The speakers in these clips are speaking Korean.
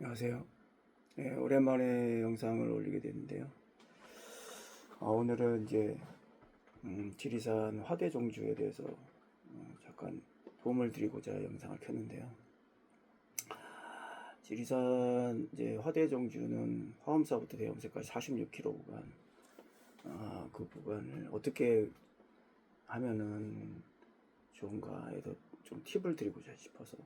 안녕하세요. 네, 오랜만에 영상을 올리게 됐는데요. 아, 오늘은 이제 음, 지리산 화대종주에 대해서 어, 잠깐 도움을 드리고자 영상을 켰는데요. 지리산 이제 화대종주는 화엄사부터 대엄사까지 46km 구간, 아, 그 구간을 어떻게 하면은 좋은가에도 좀 팁을 드리고자 싶어서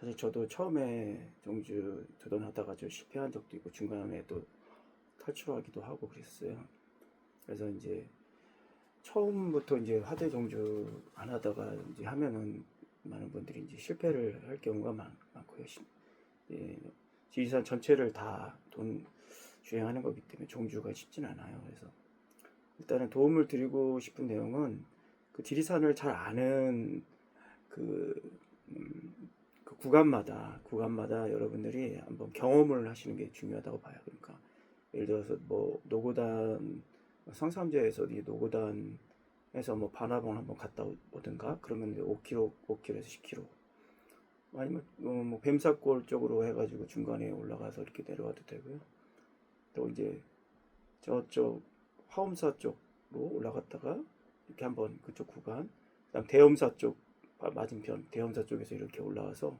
사실 저도 처음에 정주 도전 하다가 좀 실패한 적도 있고 중간에 또 탈출하기도 하고 그랬어요. 그래서 이제 처음부터 이제 화대 정주 안 하다가 이제 하면은 많은 분들이 이제 실패를 할 경우가 많, 많고요. 시- 예, 지리산 전체를 다 돈 주행하는 거기 때문에 종주가 쉽진 않아요. 그래서 일단은 도움을 드리고 싶은 내용은 그 지리산을 잘 아는 그, 음, 그 구간마다 구간마다 여러분들이 한번 경험을 하시는 게 중요하다고 봐요. 그러니까 예를 들어서 뭐 노고단 상삼제에서 이 노고단에서 뭐 바나봉 한번 갔다 오- 오든가 그러면 이제 5km, 5km에서 10km 아니면 어, 뭐 뱀사골 쪽으로 해가지고 중간에 올라가서 이렇게 내려와도 되고요. 또 이제 저쪽 화엄사 쪽으로 올라갔다가 이렇게 한번 그쪽 구간, 그다음 대엄사 쪽 마- 맞은편 대엄사 쪽에서 이렇게 올라와서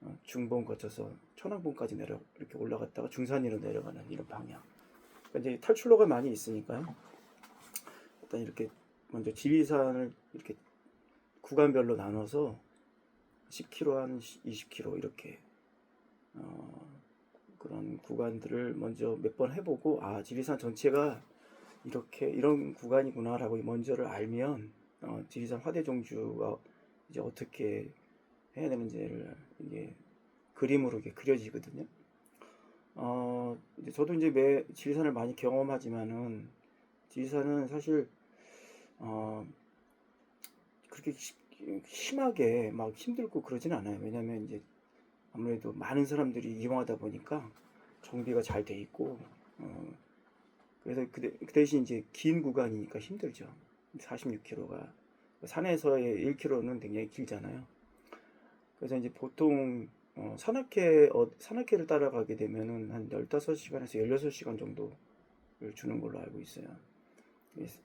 어, 중봉 거쳐서 천왕봉까지 내려 이렇게 올라갔다가 중산리로 내려가는 이런 방향. 그러니까 이제 탈출로가 많이 있으니까요. 일단 이렇게 먼저 지리산을 이렇게 구간별로 나눠서 10km 한 20km 이렇게 어, 그런 구간들을 먼저 몇 번 해보고 아 지리산 전체가 이렇게 이런 구간이구나라고 먼저를 알면 어, 지리산 화대종주가 이제 어떻게 해야 되는지를 이게 그림으로 이게 그려지거든요. 어, 이제 저도 이제 매 지리산을 많이 경험하지만은 지리산은 사실 어, 그렇게 시- 심하게 막 힘들고 그러진 않아요. 왜냐면 이제 아무래도 많은 사람들이 이용하다 보니까 정비가 잘 돼 있고 어, 그래서 그, 대- 그 대신 이제 긴 구간이니까 힘들죠. 46km가 산에서의 1km는 굉장히 길잖아요. 그래서 이제 보통 어, 산악회 어, 산악회를 따라가게 되면은 한 15시간에서 16시간 정도를 주는 걸로 알고 있어요.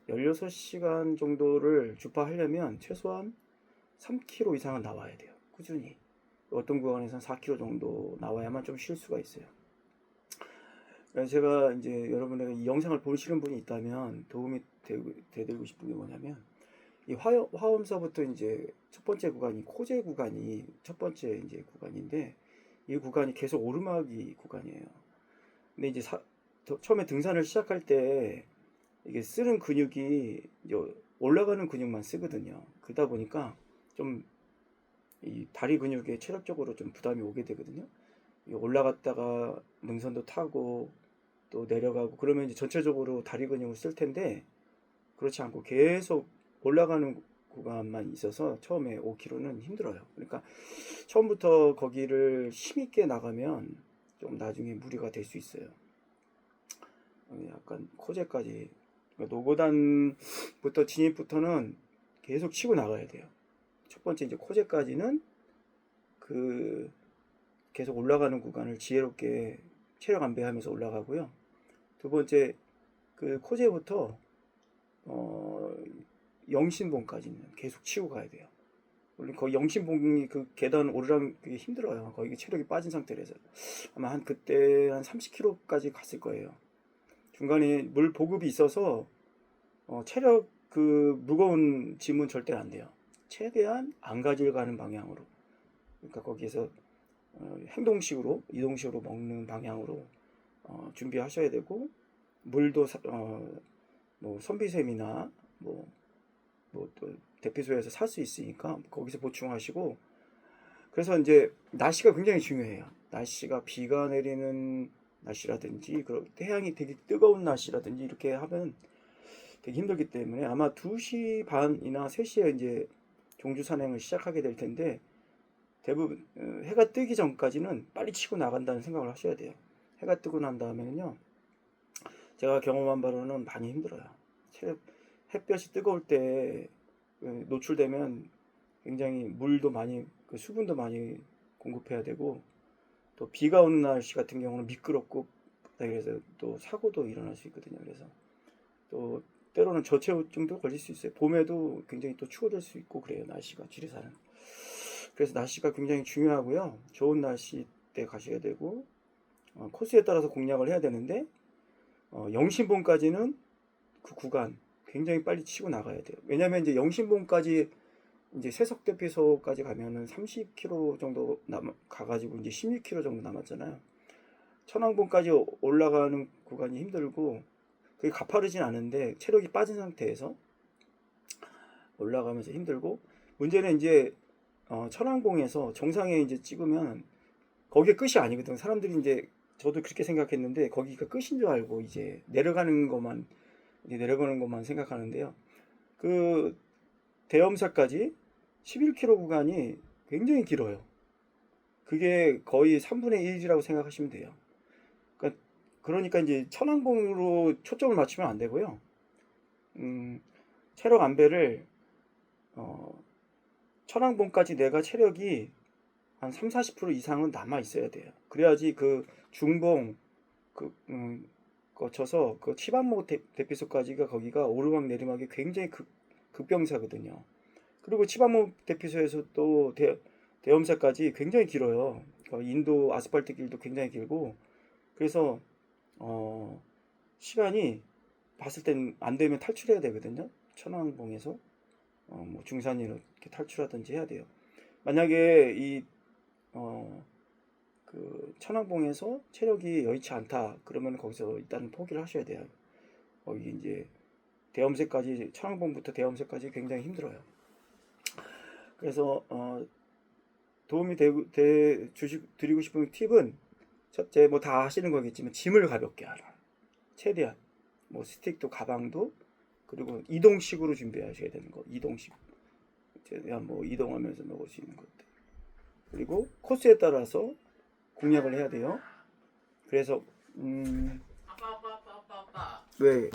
16시간 정도를 주파하려면 최소한 3km 이상은 나와야 돼요. 꾸준히. 어떤 구간에서는 4km 정도 나와야만 좀 쉴 수가 있어요. 제가 이제 여러분에게 이 영상을 보시는 분이 있다면 도움이 되고, 되드리고 싶은 게 뭐냐면 이 화염, 화엄사부터 이제 첫 번째 구간이 코제 구간이 첫 번째 이제 구간인데 이 구간이 계속 오르막이 구간이에요. 근데 이제 사- 더- 처음에 등산을 시작할 때 이게 쓰는 근육이 올라가는 근육만 쓰거든요. 그러다 보니까 좀 이 다리 근육에 체력적으로 좀 부담이 오게 되거든요. 이 올라갔다가 능선도 타고 또 내려가고 그러면 이제 전체적으로 다리 근육을 쓸 텐데 그렇지 않고 계속 올라가는 구간만 있어서 처음에 5km는 힘들어요. 그러니까 처음부터 거기를 힘있게 나가면 좀 나중에 무리가 될 수 있어요. 어, 약간 코제까지 그러니까 노고단부터 진입부터는 계속 치고 나가야 돼요. 첫 번째 이제 코제까지는 그 계속 올라가는 구간을 지혜롭게 체력 안배하면서 올라가고요. 두 번째 그 코제부터 어 영신봉까지는 계속 치고 가야 돼요. 물론 거기 영신봉이 그 계단 오르락 힘들어요. 거기 체력이 빠진 상태라서 아마 한 그때 한 30km까지 갔을 거예요. 중간에 물 보급이 있어서 어, 체력 그 무거운 짐은 절대 안 돼요. 최대한 안 가지러 가는 방향으로. 그러니까 거기에서 어, 행동식으로 이동식으로 먹는 방향으로 어, 준비하셔야 되고 물도 사- 어, 뭐 선비샘이나 뭐 뭐 또 대피소에서 살 수 있으니까 거기서 보충하시고 그래서 이제 날씨가 굉장히 중요해요. 날씨가 비가 내리는 날씨라든지 그리고 태양이 되게 뜨거운 날씨라든지 이렇게 하면 되게 힘들기 때문에 아마 2시 반이나 3시에 이제 종주 산행을 시작하게 될 텐데 대부분 어, 해가 뜨기 전까지는 빨리 치고 나간다는 생각을 하셔야 돼요. 해가 뜨고 난 다음에는요. 제가 경험한 바로는 많이 힘들어요. 체력 햇볕이 뜨거울 때 어, 노출되면 굉장히 물도 많이 그 수분도 많이 공급해야 되고 또 비가 오는 날씨 같은 경우는 미끄럽고 그래서 또 사고도 일어날 수 있거든요. 그래서 또 때로는 저체온증도 걸릴 수 있어요. 봄에도 굉장히 또 추워질 수 있고 그래요. 날씨가 지리산은. 그래서 날씨가 굉장히 중요하고요. 좋은 날씨 때 가셔야 되고 어, 코스에 따라서 공략을 해야 되는데 어, 영신봉까지는 그 구간 굉장히 빨리 치고 나가야 돼요. 왜냐하면 이제 영신봉까지 이제 세석대피소까지 가면은 30km 정도 남 가가지고 이제 16km 정도 남았잖아요. 천왕봉까지 올라가는 구간이 힘들고 그게 가파르진 않은데 체력이 빠진 상태에서 올라가면서 힘들고 문제는 이제 어, 천왕봉에서 정상에 이제 찍으면 거기에 끝이 아니거든. 사람들이 이제 저도 그렇게 생각했는데 거기가 끝인 줄 알고 이제 내려가는 것만 내려가는 것만 생각하는데요. 그 대엄사까지 11km 구간이 굉장히 길어요. 그게 거의 3분의 1이라고 생각하시면 돼요. 그러니까, 그러니까 이제 천왕봉으로 초점을 맞추면 안 되고요. 음, 체력 안배를 어, 천왕봉까지 내가 체력이 한 3, 40% 이상은 남아 있어야 돼요. 그래야지 그 중봉 그 음, 거쳐서 그 치반모 대- 대피소까지가 거기가 오르막 내리막이 굉장히 급, 급병사거든요. 그리고 치반모 대피소에서 또 대, 대엄사까지 굉장히 길어요. 그 인도 아스팔트 길도 굉장히 길고 그래서 어, 시간이 봤을 땐 안 되면 탈출해야 되거든요. 천왕봉에서 어, 뭐 중산이로 이렇게 탈출하든지 해야 돼요. 만약에 이 어, 그 천왕봉에서 체력이 여의치 않다 그러면 거기서 일단 포기를 하셔야 돼요. 거기 이제 대엄새까지 천왕봉부터 대엄새까지 굉장히 힘들어요. 그래서 어, 도움이 되, 되 주시, 드리고 싶은 팁은 첫째 뭐 다 하시는 거겠지만 짐을 가볍게 하라. 최대한 뭐 스틱도 가방도 그리고 이동식으로 준비하셔야 되는 거 이동식 최대한 뭐 이동하면서 먹을 수 있는 것들 그리고 코스에 따라서 공략을 해야 돼요. 그래서 음, 왜